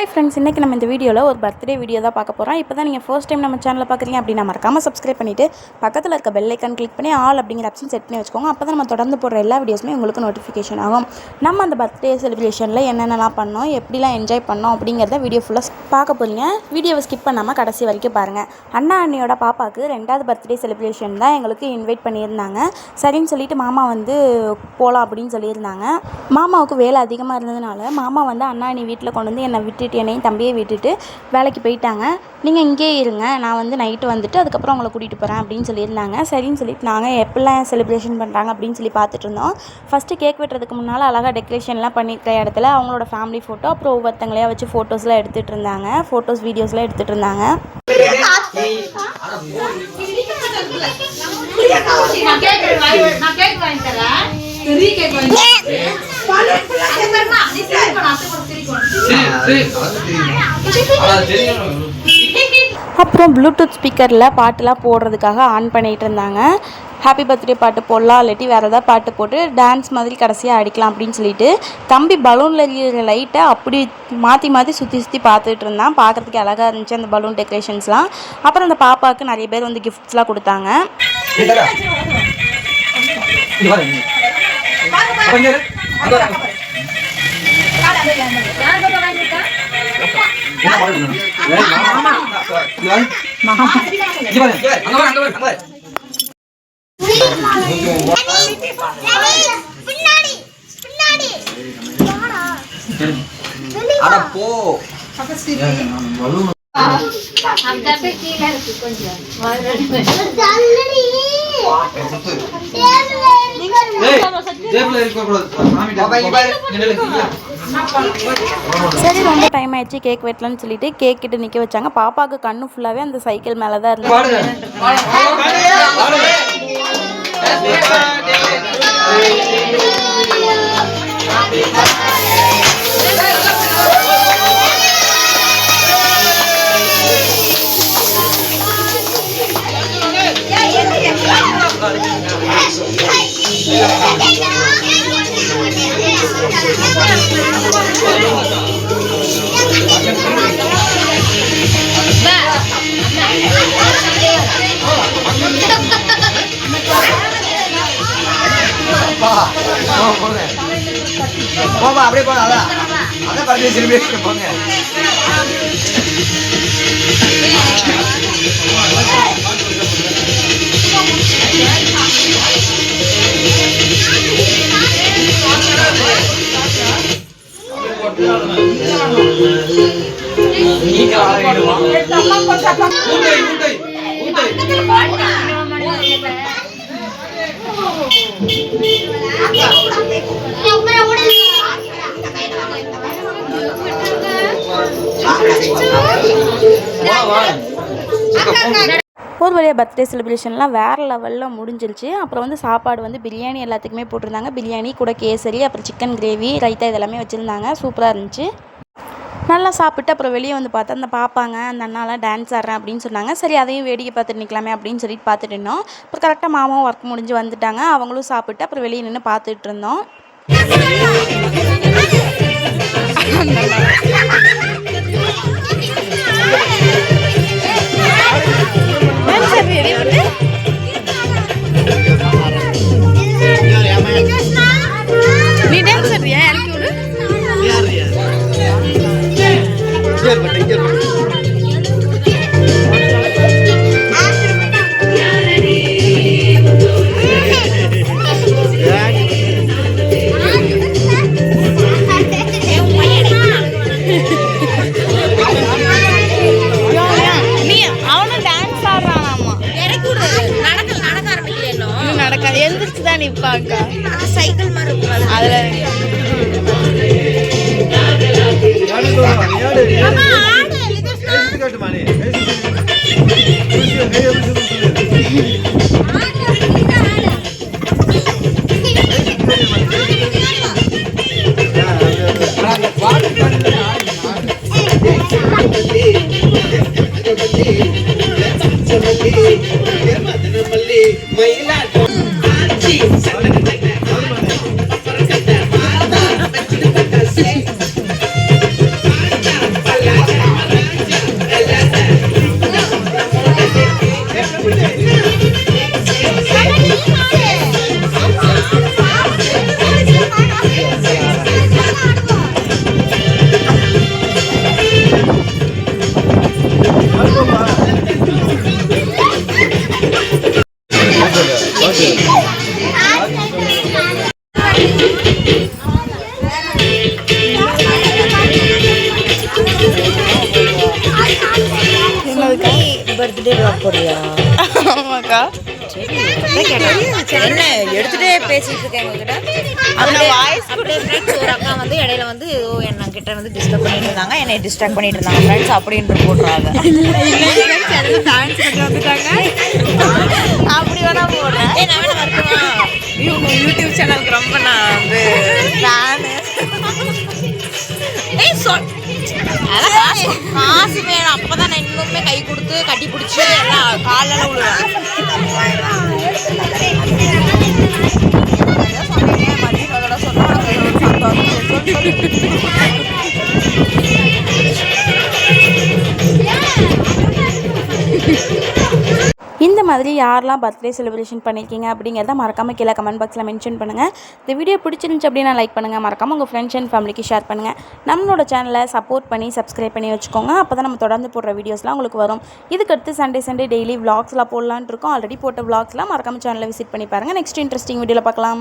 Hi friends இன்றைக்கி நம்ம இந்த வீடியோவில் ஒரு பர்த்டே வீடியோ தான் பார்க்க போகிறோம் இப்போ தான் நீங்கள் ஃபர்ஸ்ட் டைம் நம்ம சேனலில் பார்க்குறீங்க அப்படின்னா மறக்காமல் சப்ஸ்கிரைப் பண்ணிவிட்டு பக்கத்தில் இருக்க பெல் ஐக்கன் கிளிக் பண்ணி ஆல் அப்படிங்கிற ஆப்ஷன் செட் பண்ணி வச்சுக்கோங்க. அப்போ தான் நம்ம தொடர்ந்து போடுற எல்லா வீடியோஸுமே உங்களுக்கு நோட்டிஃபிகேஷன் ஆகும். நம்ம அந்த பர்த்டே செலிப்ரேஷனில் என்னென்னலாம் பண்ணோம் எப்படிலாம் என்ஜாய் பண்ணோம் அப்படிங்கிறத வீடியோ ஃபுல்லாக பார்க்க போகிறீங்க வீடியோவை ஸ்கிப் பண்ணாமல் கடைசி வரைக்கும் பாருங்கள் அண்ணா அண்ணியோட பாப்பாவுக்கு ரெண்டாவது பர்த்டே செலிப்ரேஷன் தான் எங்களுக்கு இன்வைட் பண்ணியிருந்தாங்க. சரின்னு சொல்லிட்டு மாமா வந்து போகலாம் அப்படின்னு சொல்லியிருந்தாங்க. மாமாவுக்கு வேலை அதிகமாக இருந்ததுனால மாமா வந்து அண்ணா அண்ணி வீட்டில் கொண்டு வந்து என்னை விட்டு விட்டுட்டு என்னையும் தம்பியை விட்டுட்டு வேலைக்கு போயிட்டாங்க. நீங்கள் இங்கேயே இருங்க நான் வந்து நைட்டு வந்துட்டு அதுக்கப்புறம் உங்களை கூட்டிகிட்டு போகிறேன் அப்படின்னு சொல்லியிருந்தாங்க. சரின்னு சொல்லிட்டு நாங்கள் எப்படிலாம் செலிப்ரேஷன் பண்ணுறாங்க அப்படின்னு சொல்லி பார்த்துட்டு இருந்தோம். ஃபஸ்ட்டு கேக் வெட்டுறதுக்கு முன்னால் அழகாக டெக்கரேஷன்லாம் பண்ணியிருக்க இடத்துல அவங்களோட ஃபேமிலி ஃபோட்டோ அப்புறம் ஒவ்வொருத்தங்களையா வச்சு ஃபோட்டோஸ்லாம் எடுத்துகிட்டு இருந்தாங்க. ஃபோட்டோஸ் வீடியோஸ்லாம் எடுத்துகிட்டு இருந்தாங்க. நான் கேக் வாங்கி- நான் கேக் வாங்கி தரேன். அப்புறமா ப்ளூடூத் ஸ்பீக்கரில் பாட்டுலாம் போடுறதுக்காக ஆன் பண்ணிகிட்டு இருந்தாங்க. ஹாப்பி பர்த்டே பாட்டு போடலாம் இல்லாட்டி வேறு ஏதாவது பாட்டு போட்டு டான்ஸ் மாதிரி கடைசியாக அடிக்கலாம் அப்படின்னு சொல்லிட்டு தம்பி பலூனில் இருக்கிற லைட்டை அப்படி மாற்றி மாற்றி சுற்றி சுற்றி பார்த்துட்டு இருந்தான். பார்க்குறதுக்கு அழகாக இருந்துச்சு அந்த பலூன் டெக்கரேஷன்ஸ்லாம் அப்புறம் அந்த பாப்பாவுக்கு நிறைய பேர் வந்து கிஃப்ட்ஸ்லாம் கொடுத்தாங்க. கொஞ்சம் அட போ அந்த அப்படியே கீழே இருக்கு கொஞ்சம். தள்ளடி ஏய், ஜேபுல இருக்க கூடாது. சரி ரொம்ப டைம் ஆயிடுச்சு கேக் வெட்டலாம்னு சொல்லிட்டு கேக் கிட்ட நிற்க வச்சாங்க. பாப்பாவுக்கு கண்ணு ஃபுல்லாகவே அந்த சைக்கிள் மேலே தான் இருந்துச்சு போமா அப்படியே போதும் அதான். அதான் பரவாயில்ல celebration, போங்க. நீங்க ஒரு வழியாக பர்த்டே செலிப்ரேஷன்லாம் வேறு லெவலில் முடிஞ்சிருச்சு. அப்புறம் வந்து சாப்பாடு வந்து பிரியாணி எல்லாத்துக்குமே போட்டிருந்தாங்க. பிரியாணி கூட கேசரி அப்புறம் சிக்கன் கிரேவி ரைத்தா இதெல்லாமே வச்சுருந்தாங்க. சூப்பராக இருந்துச்சு. நல்லா சாப்பிட்டு அப்புறம் வெளியே வந்து பார்த்தா அந்த பார்ப்பாங்க அந்த அண்ணாலாம் டான்ஸ் ஆடுறேன் அப்படின்னு சொன்னாங்க. சரி அதையும் வேடிக்கை பார்த்துட்டு நிற்கலாமே அப்படின்னு சொல்லிட்டு பார்த்துட்டு இருந்தோம். அப்புறம் கரெக்டாக மாமாவும் ஒர்க் முடிஞ்சு வந்துட்டாங்க. அவங்களும் சாப்பிட்டு அப்புறம் வெளியே நின்று பார்த்துட்டு இருந்தோம். எந்திரிச்சு தான் நிற்பாங்க சைக்கிள் மாதிரி இருக்கும் அதில். போடுறியா? ஆமாக்கா. என்ன எடுத்துட்டே பேசிட்டு இருக்கேன் உங்ககிட்ட? அப்படியே அப்படியே ஃப்ரெண்ட்ஸ் ஒரு அக்கா வந்து இடையில வந்து ஏதோ என்ன கிட்ட வந்து டிஸ்டர்ப் பண்ணிட்டு இருந்தாங்க. என்னை டிஸ்ட்ராக்ட் பண்ணிட்டு இருந்தாங்க. ஃப்ரெண்ட்ஸ் அப்படின்னு போடுறாங்க அப்படி வேணா போடுறேன். ஏய் நான் வேணா வரட்டுமா? இவங்க யூடியூப் சேனலுக்கு ரொம்ப நான் வந்து ஃபேனு ஏய் சொல். அதெல்லாம் காசு காசு வேணும். கொடுத்து கட்டி பிடிச்சி எல்லாம் காலில் விழுவேன் சொன்னால் சந்தோஷம். மாதிரி யாரெல்லாம் பர்த்டே செலிப்ரேஷன் பண்ணியிருக்கீங்க அப்படிங்கிறத மறக்காமல் கீழே கமெண்ட் பாக்ஸில் மென்ஷன் பண்ணுங்கள் இந்த வீடியோ பிடிச்சிருந்துச்சு அப்படின்னா லைக் பண்ணுங்கள் மறக்காமல் உங்கள் ஃப்ரெண்ட்ஸ் அண்ட் ஃபேமிலிக்கு ஷேர் பண்ணுங்கள் நம்மளோட சேனலை சப்போர்ட் பண்ணி சப்ஸ்கிரைப் பண்ணி வச்சுக்கோங்க. அப்போ தான் நம்ம தொடர்ந்து போடுற வீடியோஸ்லாம் உங்களுக்கு வரும். இதுக்கடுத்து சண்டே சண்டே டெய்லி விளாக்ஸ்லாம் போடலான் இருக்கோம். ஆல்ரெடி போட்ட விளாக்ஸ்லாம் மறக்காமல் சேனலை விசிட் பண்ணி பாருங்கள் நெக்ஸ்ட் இன்ட்ரெஸ்டிங் வீடியோவில் பார்க்கலாம்.